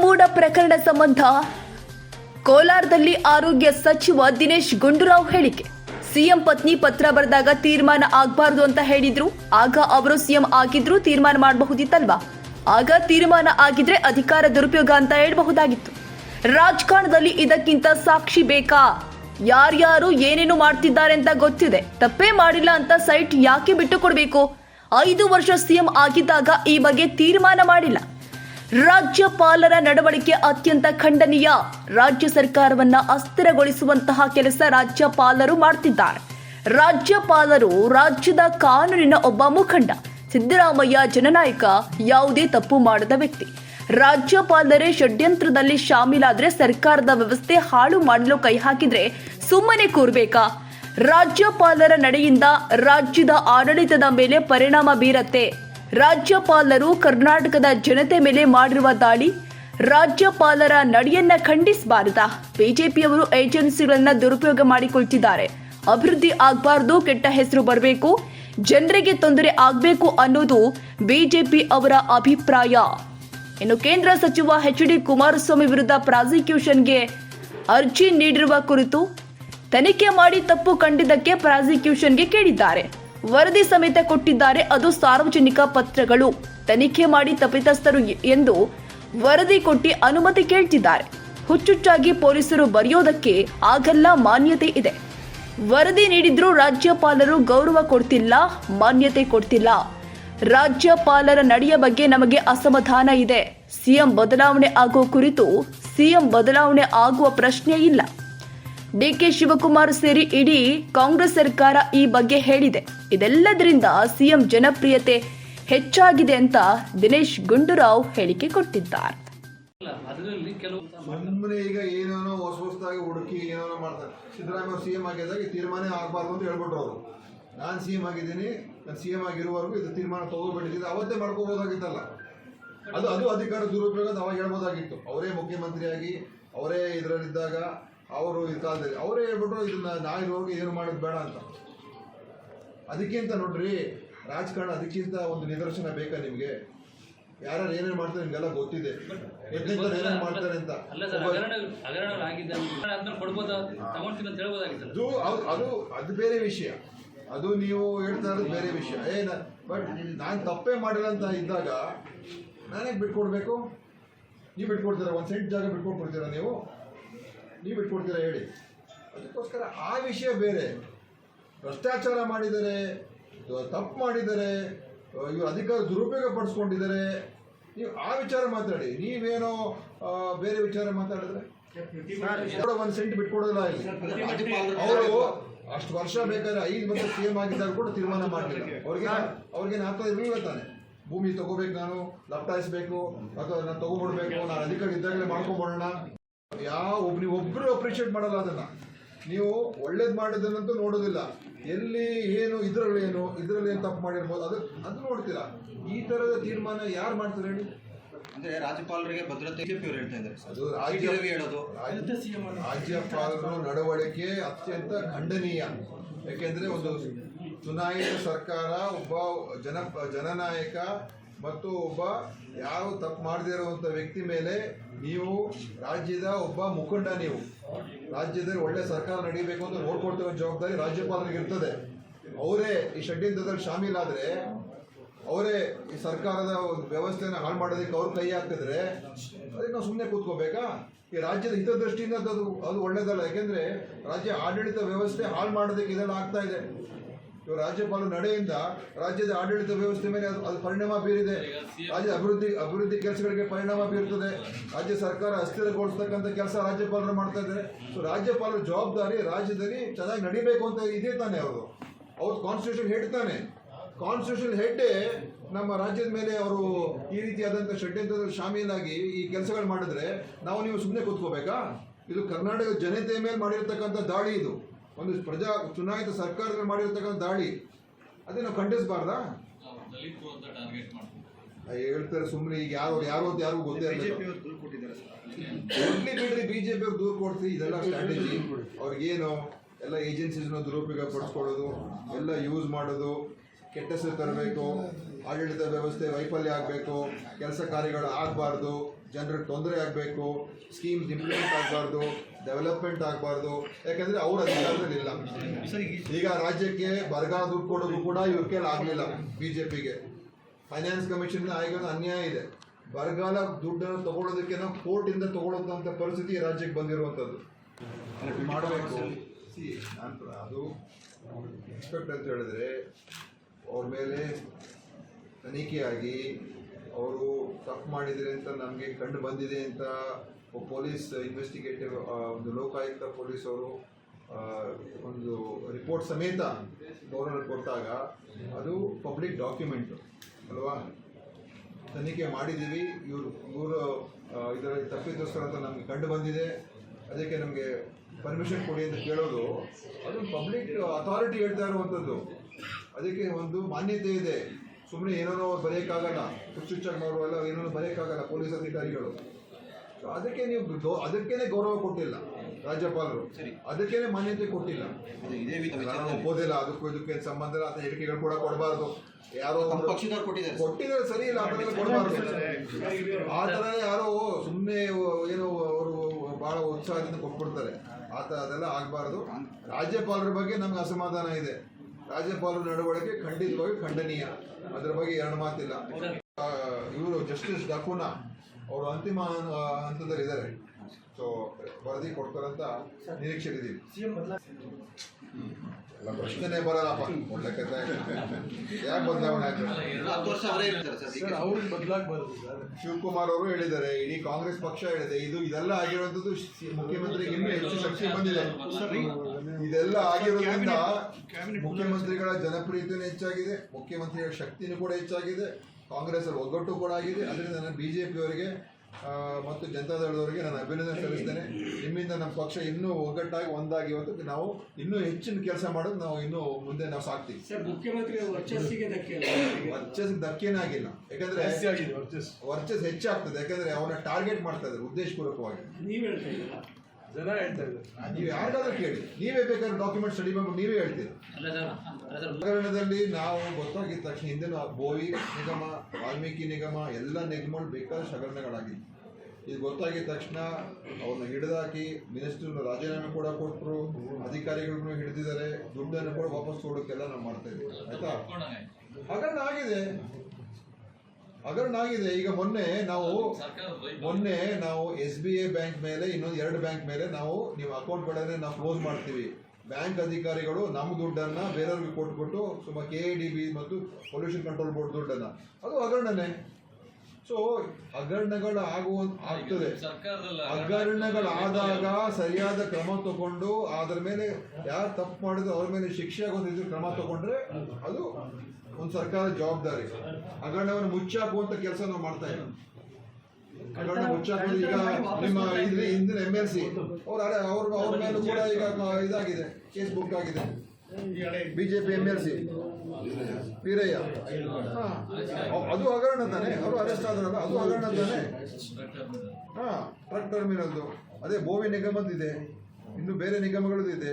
ಮೂಡ ಪ್ರಕರಣ ಸಂಬಂಧ ಕೋಲಾರದಲ್ಲಿ ಆರೋಗ್ಯ ಸಚಿವ ದಿನೇಶ್ ಗುಂಡೂರಾವ್ ಹೇಳಿಕೆ. ಸಿಎಂ ಪತ್ನಿ ಪತ್ರ ಬರೆದಾಗ ತೀರ್ಮಾನ ಆಗಬಾರದು ಅಂತ ಹೇಳಿದ್ರು. ಆಗ ಅವರು ಸಿಎಂ ಆಗಿದ್ರು ತೀರ್ಮಾನ ಮಾಡಬಹುದಿತ್ತಲ್ವಾ? ಆಗ ತೀರ್ಮಾನ ಆಗಿದ್ರೆ ಅಧಿಕಾರ ದುರುಪಯೋಗ ಅಂತ ಹೇಳಬಹುದಾಗಿತ್ತು. ರಾಜಕಾರಣದಲ್ಲಿ ಇದಕ್ಕಿಂತ ಸಾಕ್ಷಿ ಬೇಕಾ? ಯಾರ್ಯಾರು ಏನೇನು ಮಾಡ್ತಿದ್ದಾರೆ ಅಂತ ಗೊತ್ತಿದೆ. ತಪ್ಪೇ ಮಾಡಿಲ್ಲ ಅಂತ ಸೈಟ್ ಯಾಕೆ ಬಿಟ್ಟು ಕೊಡಬೇಕು ಐದು ವರ್ಷ ಸಿಎಂ ಆಗಿದ್ದಾಗ ಈ ಬಗ್ಗೆ ತೀರ್ಮಾನ ಮಾಡಿಲ್ಲ. ರಾಜ್ಯಪಾಲರ ನಡವಳಿಕೆ ಅತ್ಯಂತ ಖಂಡನೀಯ. ರಾಜ್ಯ ಸರ್ಕಾರವನ್ನ ಅಸ್ಥಿರಗೊಳಿಸುವಂತಹ ಕೆಲಸ ರಾಜ್ಯಪಾಲರು ಮಾಡ್ತಿದ್ದಾರೆ. ರಾಜ್ಯಪಾಲರು ರಾಜ್ಯದ ಕಾನೂನಿನ ಒಬ್ಬ ಮುಖಂಡ, ಸಿದ್ದರಾಮಯ್ಯ ಜನನಾಯಕ, ಯಾವುದೇ ತಪ್ಪು ಮಾಡದ ವ್ಯಕ್ತಿ. ರಾಜ್ಯಪಾಲರೇ ಷಡ್ಯಂತ್ರದಲ್ಲಿ ಶಾಮೀಲಾದ್ರೆ ಸರ್ಕಾರದ ವ್ಯವಸ್ಥೆ ಹಾಳು ಮಾಡಲು ಕೈ ಹಾಕಿದ್ರೆ ಸುಮ್ಮನೆ ಕೂರ್ಬೇಕಾ? ರಾಜ್ಯಪಾಲರ ನಡೆಯಿಂದ ರಾಜ್ಯದ ಆಡಳಿತದ ಮೇಲೆ ಪರಿಣಾಮ ಬೀರತ್ತೆ. ರಾಜ್ಯಪಾಲರು ಕರ್ನಾಟಕದ ಜನತೆ ಮೇಲೆ ಮಾಡಿರುವ ದಾಳಿ, ರಾಜ್ಯಪಾಲರ ನಡೆಯನ್ನ ಖಂಡಿಸಬಾರದ. ಬಿಜೆಪಿಯವರು ಏಜೆನ್ಸಿಗಳನ್ನ ದುರುಪಯೋಗ ಮಾಡಿಕೊಳ್ತಿದ್ದಾರೆ. ಅಭಿವೃದ್ಧಿ ಆಗಬಾರ್ದು, ಕೆಟ್ಟ ಹೆಸರು ಬರಬೇಕು, ಜನರಿಗೆ ತೊಂದರೆ ಆಗಬೇಕು ಅನ್ನೋದು ಬಿಜೆಪಿ ಅವರ ಅಭಿಪ್ರಾಯ. ಇನ್ನು ಕೇಂದ್ರ ಸಚಿವ ಎಚ್ ಡಿ ಕುಮಾರಸ್ವಾಮಿ ವಿರುದ್ಧ ಪ್ರಾಸಿಕ್ಯೂಷನ್ಗೆ ಅರ್ಜಿ ನೀಡಿರುವ ಕುರಿತು ತನಿಖೆ ಮಾಡಿ ತಪ್ಪು ಕಂಡಿದ್ದಕ್ಕೆ ಪ್ರಾಸಿಕ್ಯೂಷನ್ಗೆ ಕೇಳಿದ್ದಾರೆ. ವರದಿ ಸಮೇತ ಕೊಟ್ಟಿದ್ದಾರೆ. ಅದು ಸಾರ್ವಜನಿಕ ಪತ್ರಗಳು. ತನಿಖೆ ಮಾಡಿ ತಪ್ಪಿತಸ್ಥರು ಎಂದು ವರದಿ ಕೊಟ್ಟಿ ಅನುಮತಿ ಕೇಳ್ತಿದ್ದಾರೆ. ಹುಚ್ಚುಚ್ಚಾಗಿ ಪೊಲೀಸರು ಬರೆಯೋದಕ್ಕೆ ಆಗಲ್ಲ ಮಾನ್ಯತೆ ಇದೆ. ವರದಿ ನೀಡಿದ್ರೂ ರಾಜ್ಯಪಾಲರು ಗೌರವ ಕೊಡ್ತಿಲ್ಲ, ಮಾನ್ಯತೆ ಕೊಡ್ತಿಲ್ಲ. ರಾಜ್ಯಪಾಲರ ನಡೆಯ ಬಗ್ಗೆ ನಮಗೆ ಅಸಮಾಧಾನ ಇದೆ. ಸಿಎಂ ಬದಲಾವಣೆ ಆಗೋ ಕುರಿತು ಸಿಎಂ ಬದಲಾವಣೆ ಆಗುವ ಪ್ರಶ್ನೆ ಇಲ್ಲ. ಡಿಕೆ ಶಿವಕುಮಾರ್ ಸೇರಿ ಇಡೀ ಕಾಂಗ್ರೆಸ್ ಸರ್ಕಾರ ಈ ಬಗ್ಗೆ ಹೇಳಿದೆ. ಇದೆಲ್ಲದರಿಂದ ಸಿಎಂ ಜನಪ್ರಿಯತೆ ಹೆಚ್ಚಾಗಿದೆ ಅಂತ ದಿನೇಶ್ ಗುಂಡೂರಾವ್ ಹೇಳಿಕೆ ಕೊಟ್ಟಿದ್ದಾರೆ. ಅದರಲ್ಲಿ ಕೆಲವು ಈಗ ಏನೇನೋ ಹೊಸ ಹೊಸದಾಗಿ ಹುಡುಕಿ ಏನೇನೋ ಮಾಡ್ತಾರೆ. ಸಿದ್ದರಾಮಯ್ಯ ಸಿ ಎಂ ಆಗಿದ್ದಾಗ ತೀರ್ಮಾನ ಆಗಬಾರ್ದು ಅಂತ ಹೇಳ್ಬಿಟ್ರು ಅವರು. ನಾನು ಸಿ ಎಂ ಆಗಿದ್ದೀನಿ, ನಾನು ಸಿ ಎಂ ಆಗಿರುವವರೆಗೂ ಇದು ತೀರ್ಮಾನ ತಗೋಬಿಟ್ಟಿದ್ದೀನಿ ಅವತ್ತೇ ಮಾಡ್ಕೋಬೋದಾಗಿತ್ತಲ್ಲ. ಅದು ಅದು ಅಧಿಕಾರ ದುರುಪಯೋಗ ಅವಾಗ ಹೇಳ್ಬೋದಾಗಿತ್ತು. ಅವರೇ ಮುಖ್ಯಮಂತ್ರಿಯಾಗಿ, ಅವರೇ ಇದರಲ್ಲಿದ್ದಾಗ ಅವರು ಈ ಕಾಲದಲ್ಲಿ ಅವರೇ ಹೇಳ್ಬಿಟ್ರು ಇದನ್ನ ನಾಯಿ ಹೋಗಿ ಏನು ಮಾಡೋದು ಬೇಡ ಅಂತ. ಅದಕ್ಕಿಂತ ನೋಡ್ರಿ ರಾಜಕಾರಣ ಅದಕ್ಕಿಂತ ಒಂದು ನಿದರ್ಶನ ಬೇಕಾ ನಿಮಗೆ? ಯಾರು ಏನೇನು ಮಾಡ್ತಾರೆ ನಿಮ್ಗೆಲ್ಲ ಗೊತ್ತಿದೆ. ಏನೇನು ಮಾಡ್ತಾರೆ ಅಂತ. ಅದು- ಅದು ಅದು ಬೇರೆ ವಿಷಯ. ಅದು ನೀವು ಹೇಳ್ತಾ ಇರೋದು ಬೇರೆ ವಿಷಯ. ಏನ ಬಟ್ ನಾನು ತಪ್ಪೇ ಮಾಡಿಲ್ಲ ಅಂತ ಇದ್ದಾಗ ನಾನೇ ಬಿಟ್ಕೊಡ್ಬೇಕು? ನೀವು ಬಿಟ್ಕೊಡ್ತೀರಾ? ಒಂದು ಸೆಂಟ್ ಜಾಗ ಬಿಟ್ಕೊಟ್ಬಿಡ್ತೀರಾ ನೀವು? ನೀವು ಬಿಟ್ಕೊಡ್ತೀರಾ ಹೇಳಿ. ಅದಕ್ಕೋಸ್ಕರ ಆ ವಿಷಯ ಬೇರೆ. ಭ್ರಷ್ಟಾಚಾರ ಮಾಡಿದ್ದಾರೆ ತಪ್ಪು ಮಾಡಿದ್ದಾರೆ ಇವರು ಅಧಿಕಾರ ದುರುಪಯೋಗ ಪಡಿಸ್ಕೊಂಡಿದ್ದಾರೆ. ನೀವು ಆ ವಿಚಾರ ಮಾತಾಡಿ. ನೀವೇನೋ ಬೇರೆ ವಿಚಾರ ಮಾತಾಡಿದ್ರೆ? ಒಂದು ಸೆಂಟ್ ಬಿಟ್ಕೊಡೋದಿಲ್ಲ ಇಲ್ಲಿ. ಅವರು ಅಷ್ಟು ವರ್ಷ ಬೇಕಾದ್ರೆ ಐದು ವರ್ಷ ಸಿ ಎಂ ಆಗಿದ್ದಾಗ ಕೂಡ ತೀರ್ಮಾನ ಮಾಡಲಿಲ್ಲ. ಅವ್ರಿಗೆ ಅವ್ರಿಗೇನು ಆಗ್ತಾ ಇರಲಿಲ್ಲ ತಾನೆ ಭೂಮಿ ತಗೋಬೇಕು ನಾನು ಲಪ್ಟಾಯಿಸ್ಬೇಕು ಅಥವಾ ನಾನು ತಗೊಂಡ್ಬಿಡ್ಬೇಕು ನಾನು ಅಧಿಕಾರ ಇದ್ದಾಗಲೇ ಮಾಡ್ಕೊಂಡ್ಬಿಡೋಣ. ಯಾವ ಒಬ್ಬ ನೀವು ಒಬ್ಬರು ಅಪ್ರಿಷಿಯೇಟ್ ಮಾಡಲ್ಲ ಅದನ್ನ. ನೀವು ಒಳ್ಳೇದು ಮಾಡಿದ್ದನ್ನಂತೂ ನೋಡೋದಿಲ್ಲ. ಎಲ್ಲಿ ಏನು ಇದರಲ್ಲಿ ಏನು ಇದರಲ್ಲಿ ಏನು ತಪ್ಪು ಮಾಡಿರ್ಬೋದು ಅದು ಅದು ನೋಡ್ತೀರಾ. ಈ ಥರದ ತೀರ್ಮಾನ ಯಾರು ಮಾಡ್ತಾರೆ ಹೇಳಿ? ಅಂದ್ರೆ ರಾಜ್ಯಪಾಲರಿಗೆ ಭದ್ರತೆ ಬಿಜೆಪಿ ಅವರು ಹೇಳ್ತಾ ಇದ್ದಾರೆ. ಅದು ರಾಜ್ಯ ರವಿ ಹೇಳೋದು. ರಾಜ್ಯ- ರಾಜ್ಯಪಾಲರ ನಡವಳಿಕೆ ಅತ್ಯಂತ ಖಂಡನೀಯ. ಯಾಕೆಂದ್ರೆ ಒಂದು ಚುನಾಯಿತ ಸರ್ಕಾರ ಒಬ್ಬ ಜನ ಜನನಾಯಕ ಮತ್ತು ಒಬ್ಬ ಯಾವ ತಪ್ಪು ಮಾಡದೇ ಇರುವಂತ ವ್ಯಕ್ತಿ ಮೇಲೆ ನೀವು ರಾಜ್ಯದ ಒಬ್ಬ ಮುಖಂಡ ನೀವು, ರಾಜ್ಯದಲ್ಲಿ ಒಳ್ಳೆ ಸರ್ಕಾರ ನಡೀಬೇಕು ಅಂತ ನೋಡ್ಕೊಡ್ತೇವೆ ಜವಾಬ್ದಾರಿ ರಾಜ್ಯಪಾಲರಿಗೆ ಇರ್ತದೆ. ಅವರೇ ಈ ಷಡ್ಯಂತ್ರದಲ್ಲಿ ಶಾಮೀಲಾದರೆ, ಅವರೇ ಈ ಸರ್ಕಾರದ ಒಂದು ವ್ಯವಸ್ಥೆಯನ್ನು ಹಾಳು ಮಾಡೋದಕ್ಕೆ ಅವ್ರ ಕೈ ಹಾಕಿದ್ರೆ, ಅದಕ್ಕೆ ನಾವು ಸುಮ್ಮನೆ ಕೂತ್ಕೋಬೇಕಾ? ಈ ರಾಜ್ಯದ ಹಿತದೃಷ್ಟಿಯಿಂದ ಅದು ಅದು ಒಳ್ಳೇದಲ್ಲ ಯಾಕೆಂದ್ರೆ ರಾಜ್ಯ ಆಡಳಿತ ವ್ಯವಸ್ಥೆ ಹಾಳು ಮಾಡೋದಕ್ಕೆ ಇದೆಲ್ಲ ಆಗ್ತಾ ಇದೆ. ಇವರು ರಾಜ್ಯಪಾಲ ನಡೆಯಿಂದ ರಾಜ್ಯದ ಆಡಳಿತ ವ್ಯವಸ್ಥೆ ಮೇಲೆ ಅದು ಪರಿಣಾಮ ಬೀರಿದೆ. ರಾಜ್ಯ ಅಭಿವೃದ್ಧಿ ಅಭಿವೃದ್ಧಿ ಕೆಲಸಗಳಿಗೆ ಪರಿಣಾಮ ಬೀರುತ್ತದೆ ರಾಜ್ಯ ಸರ್ಕಾರ ಅಸ್ಥಿರಗೊಳಿಸ್ತಕ್ಕಂಥ ಕೆಲಸ ರಾಜ್ಯಪಾಲರು ಮಾಡ್ತಾ ಇದ್ದಾರೆ. ಸೊ ರಾಜ್ಯಪಾಲರ ಜವಾಬ್ದಾರಿ ರಾಜ್ಯದಲ್ಲಿ ಚೆನ್ನಾಗಿ ನಡಿಬೇಕು ಅಂತ ಇದೆ ತಾನೆ ಅವರು. ಅವ್ರು ಕಾನ್ಸ್ಟಿಟ್ಯೂಷನ್ ಹೇಳ್ತಾನೆ ಕಾನ್ಸ್ಟಿಟ್ಯೂಷನ್ ಹೆಡ್ಡೇ ನಮ್ಮ ರಾಜ್ಯದ ಮೇಲೆ ಅವರು ಈ ರೀತಿಯಾದಂಥ ಷಡ್ಯಂತ್ರದ ಶಾಮೀಲಾಗಿ ಈ ಕೆಲಸಗಳು ಮಾಡಿದ್ರೆ ನಾವು ನೀವು ಸುಮ್ಮನೆ ಕೂತ್ಕೋಬೇಕಾ? ಇದು ಕರ್ನಾಟಕದ ಜನತೆಯ ಮೇಲೆ ಮಾಡಿರ್ತಕ್ಕಂಥ ದಾಳಿ ಇದು. ಒಂದು ಪ್ರಜಾ ಚುನಾಯಿತ ಸರ್ಕಾರದಲ್ಲಿ ಮಾಡಿರ್ತಕ್ಕಂಥ ದಾಳಿ ಅದೇ ನಾವು ಖಂಡಿಸಬಾರ್ದಾ ಹೇಳ್ತಾರೆ ಸುಮ್ಮನೆ ಈಗ ಯಾರು ಯಾರು ಅಂತ ಯಾರು ಗೊತ್ತೇ ಕೊಡ್ಲಿ ಬಿಡ್ರಿ ಬಿಜೆಪಿ ಅವ್ರು ದೂರ ಕೊಡ್ತೀವಿ ಇದೆಲ್ಲ ಸ್ಟ್ರಾಟಜಿ ಅವ್ರಿಗೇನು ಎಲ್ಲ ಏಜೆನ್ಸೀಸ್ನ ದುರುಪಯೋಗ ಪಡಿಸ್ಕೊಳ್ಳೋದು ಎಲ್ಲ ಯೂಸ್ ಮಾಡೋದು ಕೆಟ್ಟ ಹೆಸರು ತರಬೇಕು. ಆಡಳಿತ ವ್ಯವಸ್ಥೆ ವೈಫಲ್ಯ ಆಗಬೇಕು ಕೆಲಸ ಕಾರ್ಯಗಳು ಆಗಬಾರ್ದು ಜನರಿಗೆ ತೊಂದರೆ ಆಗಬೇಕು ಸ್ಕೀಮ್ಸ್ ಇಂಪ್ಲಿಮೆಂಟ್ ಆಗಬಾರ್ದು ಡೆವಲಪ್ಮೆಂಟ್ ಆಗಬಾರ್ದು. ಯಾಕಂದರೆ ಅವ್ರ ಅಧಿಕಾರದಲ್ಲಿ ಇಲ್ಲ. ಈಗ ರಾಜ್ಯಕ್ಕೆ ಬರಗಾಲ ದುಡ್ಡು ಕೊಡೋದು ಕೂಡ ಇವ್ರ ಆಗಲಿಲ್ಲ ಬಿ ಜೆ ಪಿಗೆ ಫೈನಾನ್ಸ್ ಕಮಿಷನ್ ಆಯೋಗದ ಅನ್ಯಾಯ ಇದೆ. ಬರಗಾಲ ದುಡ್ಡನ್ನು ತಗೊಳ್ಳೋದಕ್ಕೆ ನಾವು ಕೋರ್ಟಿಂದ ತಗೊಳ್ಳೋದಂಥ ಪರಿಸ್ಥಿತಿ ರಾಜ್ಯಕ್ಕೆ ಬಂದಿರುವಂಥದ್ದು. ಮಾಡಬೇಕು. ಅದು ಎಕ್ಸ್ಪೆಕ್ಟ್ ಅಂತ ಹೇಳಿದ್ರೆ ಅವ್ರ ಮೇಲೆ ತನಿಖೆಯಾಗಿ ಅವರು ತಪ್ಪು ಮಾಡಿದರೆ ಅಂತ ನಮಗೆ ಕಂಡು ಬಂದಿದೆ ಅಂತ ಪೊಲೀಸ್ ಇನ್ವೆಸ್ಟಿಗೇಟಿವ್ ಒಂದು ಲೋಕಾಯುಕ್ತ ಪೊಲೀಸ್ ಅವರು ಒಂದು ರಿಪೋರ್ಟ್ ಸಮೇತ ಗೌರ್ನರ್ ಕೊಟ್ಟಾಗ ಅದು ಪಬ್ಲಿಕ್ ಡಾಕ್ಯುಮೆಂಟು ಅಲ್ವಾ? ತನಿಖೆ ಮಾಡಿದ್ದೀವಿ, ಇವರು ಇವರು ಇದರಲ್ಲಿ ತಪ್ಪಿತಸ್ಥರು ಅಂತ ನಮಗೆ ಕಂಡು ಬಂದಿದೆ. ಅದಕ್ಕೆ ನಮಗೆ ಪರ್ಮಿಷನ್ ಕೊಡಿ ಅಂತ ಕೇಳೋದು, ಅದು ಪಬ್ಲಿಕ್ ಅಥಾರಿಟಿ ಹೇಳ್ತಾ ಇರುವಂಥದ್ದು ಅದಕ್ಕೆ ಒಂದು ಮಾನ್ಯತೆ ಇದೆ. ಸುಮ್ಮನೆ ಏನೋ ಬರೆಯೋಕ್ಕಾಗಲ್ಲ ಹುಚ್ಚುಚ್ಚಾಗಿ ಮಾಡುವಲ್ಲ ಏನೋ ಬರೆಯೋಕ್ಕಾಗಲ್ಲ ಪೊಲೀಸ್ ಅಧಿಕಾರಿಗಳು. ಅದಕ್ಕೆ ನೀವು ಅದಕ್ಕೇನೆ ಗೌರವ ಕೊಟ್ಟಿಲ್ಲ ರಾಜ್ಯಪಾಲರು. ಅದಕ್ಕೇನೆ ಮಾನ್ಯತೆ ಕೊಟ್ಟಿಲ್ಲ. ಓದಿಲ್ಲ ಅದಕ್ಕೂ ಇದಕ್ಕೆ ಸಂಬಂಧ ಇಲ್ಲ ಅಂತ ಹೇಳಿಕೆಗಳು ಕೂಡ ಕೊಡಬಾರ್ದು. ಯಾರೋ ಕೊಟ್ಟಿದ್ದಾರೆ. ಸರ್. ಇಲ್ಲ ಎಲ್ಲ ಕೊಡಬಾರ್ದು. ಆ ಥರ ಯಾರೋ ಸುಮ್ಮನೆ ಏನೋ ಅವರು ಭಾಳ ಉತ್ಸಾಹದಿಂದ ಕೊಟ್ಬಿಡ್ತಾರೆ. ಆ ಥರ ಅದೆಲ್ಲ ಆಗಬಾರ್ದು. ರಾಜ್ಯಪಾಲರ ಬಗ್ಗೆ ನಮ್ಗೆ ಅಸಮಾಧಾನ ಇದೆ. ರಾಜ್ಯಪಾಲರ ನಡವಳಿಕೆ ಖಂಡಿತವಾಗಿ ಖಂಡನೀಯ. ಅದರ ಬಗ್ಗೆ ಎರಡು ಮಾತಿಲ್ಲ. ಇವರು ಜಸ್ಟಿಸ್ ಡಕುನಾ ಅವರು ಅಂತಿಮ ಹಂತದಲ್ಲಿದ್ದಾರೆ. ಸೊ ವರದಿ ಕೊಡ್ತಾರಂತ ನಿರೀಕ್ಷೆ ಇದ್ದೀವಿ ಎಲ್ಲ ಪ್ರಶ್ನೆನೇ ಬರಲ್ಲಪ್ಪ. ಒಳ್ಳೆ ಕಥೆ ಯಾಕೆ ಬದಲಾವಣೆ ಆಗ್ತದೆ ಶಿವಕುಮಾರ್. ಶಿವಕುಮಾರ್ ಅವರು ಹೇಳಿದ್ದಾರೆ ಇಡೀ ಕಾಂಗ್ರೆಸ್ ಪಕ್ಷ ಹೇಳಿದೆ ಇದು ಇದೆಲ್ಲ ಆಗಿರುವಂತದ್ದು ಮುಖ್ಯಮಂತ್ರಿಗೆ ಇನ್ನೂ ಹೆಚ್ಚು ಶಕ್ತಿ ಬಂದಿದೆ. ಇದೆಲ್ಲ ಆಗಿರೋದ್ರಿಂದ ಮುಖ್ಯಮಂತ್ರಿಗಳ ಜನಪ್ರಿಯತೆನೂ ಹೆಚ್ಚಾಗಿದೆ ಮುಖ್ಯಮಂತ್ರಿಗಳ ಶಕ್ತಿನೂ ಕೂಡ ಹೆಚ್ಚಾಗಿದೆ ಕಾಂಗ್ರೆಸ್ ಅಲ್ಲಿ ಒಗ್ಗಟ್ಟು ಕೂಡ ಆಗಿದೆ. ಅದರಿಂದ ನಾನು ಬಿಜೆಪಿ ಅವರಿಗೆ ಮತ್ತು ಜನತಾದಳದವರಿಗೆ ನಾನು ಅಭಿನಂದನೆ ಸಲ್ಲಿಸ್ತೇನೆ. ನಿಮ್ಮಿಂದ ನಮ್ಮ ಪಕ್ಷ ಇನ್ನೂ ಒಗ್ಗಟ್ಟಾಗಿ ಒಂದಾಗಿ ಇವತ್ತು ನಾವು ಇನ್ನೂ ಹೆಚ್ಚಿನ ಕೆಲಸ ಮಾಡೋದು ನಾವು ಇನ್ನೂ ಮುಂದೆ ನಾವು ಸಾಕ್ತೀವಿ. ಸರ್ ಮುಖ್ಯಮಂತ್ರಿ ವರ್ಚಸ್ಸಿಗೆ ಧಕ್ಕೆ ಅಲ್ಲ ವರ್ಚಸ್ ಧಕ್ಕೇನಾಗಿಲ್ಲ ಯಾಕಂದ್ರೆ ವರ್ಚಸ್ ಹೆಚ್ಚಾಗ್ತದೆ. ಯಾಕಂದ್ರೆ ಅವನ ಟಾರ್ಗೆಟ್ ಮಾಡ್ತಾ ಇದ್ದಾರೆ ಉದ್ದೇಶಪೂರ್ವಕವಾಗಿ. ನೀವು ಹೇಳ್ತಾ ಜನ ಹೇಳ್ತಾ ಇದ್ದಾರೆ. ನೀವು ಯಾರಿಗಾದ್ರೂ ಕೇಳಿ. ನೀವೇ ಬೇಕಾದ್ರೆ ಡಾಕ್ಯುಮೆಂಟ್ ಸ್ಟಡಿ ಮಾಡಿ ನೀವೇ ಹೇಳ್ತೀರಿ. ಹಗರಣದಲ್ಲಿ ನಾವು ಗೊತ್ತಾಗಿದ್ದ ತಕ್ಷಣ ಹಿಂದೆ ಬೋವಿ ನಿಗಮ ವಾಲ್ಮೀಕಿ ನಿಗಮ ಎಲ್ಲ ನಿಗಮಗಳು ಬೇಕಾದ ಹಗರಣಗಳಾಗಿತ್ತು ಇದು ಗೊತ್ತಾಗಿದ ತಕ್ಷಣ ಅವ್ರನ್ನ ಹಿಡಿದಾಕಿ ಮಿನಿಸ್ಟರ್ ರಾಜೀನಾಮೆ ಕೂಡ ಕೊಟ್ಟರು ಅಧಿಕಾರಿಗಳನ್ನು ಹಿಡಿದಿದ್ದಾರೆ ದುಡ್ಡನ್ನು ಕೂಡ ವಾಪಸ್ ಕೊಡೋಕ್ಕೆಲ್ಲ ನಾವು ಮಾಡ್ತಾ ಇದ್ದೀವಿ. ಆಯ್ತಾ? ಹಗರಣ ಆಗಿದೆ. ಹಗರಣ ಆಗಿದೆ ಈಗ ಮೊನ್ನೆ ನಾವು ಮೊನ್ನೆ ನಾವು ಎಸ್ ಬಿ ಐ ಬ್ಯಾಂಕ್ ಮೇಲೆ ಇನ್ನೊಂದು ಎರಡು ಬ್ಯಾಂಕ್ ಮೇಲೆ ನಾವು ನೀವು ಅಕೌಂಟ್ಗಳನ್ನೇ ನಾವು ಕ್ಲೋಸ್ ಮಾಡ್ತೀವಿ. ಬ್ಯಾಂಕ್ ಅಧಿಕಾರಿಗಳು ನಮ್ಮ ದುಡ್ಡನ್ನ ಬೇರೆಯವ್ರಿಗೆ ಕೊಟ್ಬಿಟ್ಟು ಸುಮಾರು ಕೆ ಡಿ ಬಿ ಮತ್ತು ಪೊಲ್ಯೂಷನ್ ಕಂಟ್ರೋಲ್ ಬೋರ್ಡ್ ದುಡ್ಡನ್ನ. ಅದು ಹಗರಣನೇ. ಸೊ ಹಗರಣಗಳು ಆಗುವ ಆಗ್ತದೆ. ಹಗರಣಗಳಾದಾಗ ಸರಿಯಾದ ಕ್ರಮ ತಗೊಂಡು ಅದ್ರ ಮೇಲೆ ಯಾರು ತಪ್ಪು ಮಾಡಿದ್ರು ಅವ್ರ ಮೇಲೆ ಶಿಕ್ಷೆ ಆಗೋದಿದ್ರು ಕ್ರಮ ತಗೊಂಡ್ರೆ ಅದು ಒಂದು ಸರ್ಕಾರ ಜವಾಬ್ದಾರಿ. ಹಗರಣವನ್ನು ಮುಚ್ಚಾಕುವಂತ ಕೆಲಸ ನಾವು ಮಾಡ್ತಾ ಇಲ್ಲ ಹಗರಣ ಮುಚ್ಚಾಕೋದು ಈಗ ನಿಮ್ಮ ಹಿಂದಿನ ಎಂ ಎಲ್ ಸಿ ಅವ್ರ ಅವ್ರ ಅವ್ರ ಮೇಲೂ ಕೂಡ ಈಗ ಇದಾಗಿದೆ. ಕೇಸ್ ಬುಕ್ ಆಗಿದೆ BJP M L C Veeraiah. ಹಾ. ಅದು ಹಗರಣ ತಾನೆ? ಅವರು ಅರೆಸ್ಟ್ ಆದ್ರಲ್ಲ ಅದು ಹಗರಣ ತಾನೆ? ಹಾ. ಟ್ರಕ್ ಟರ್ಮಿನಲ್ದು ಅದೇ ಬೋವಿ ನಿಗಮದಿದೆ ಇನ್ನು ಬೇರೆ ನಿಗಮಗಳದ್ದು ಇದೆ.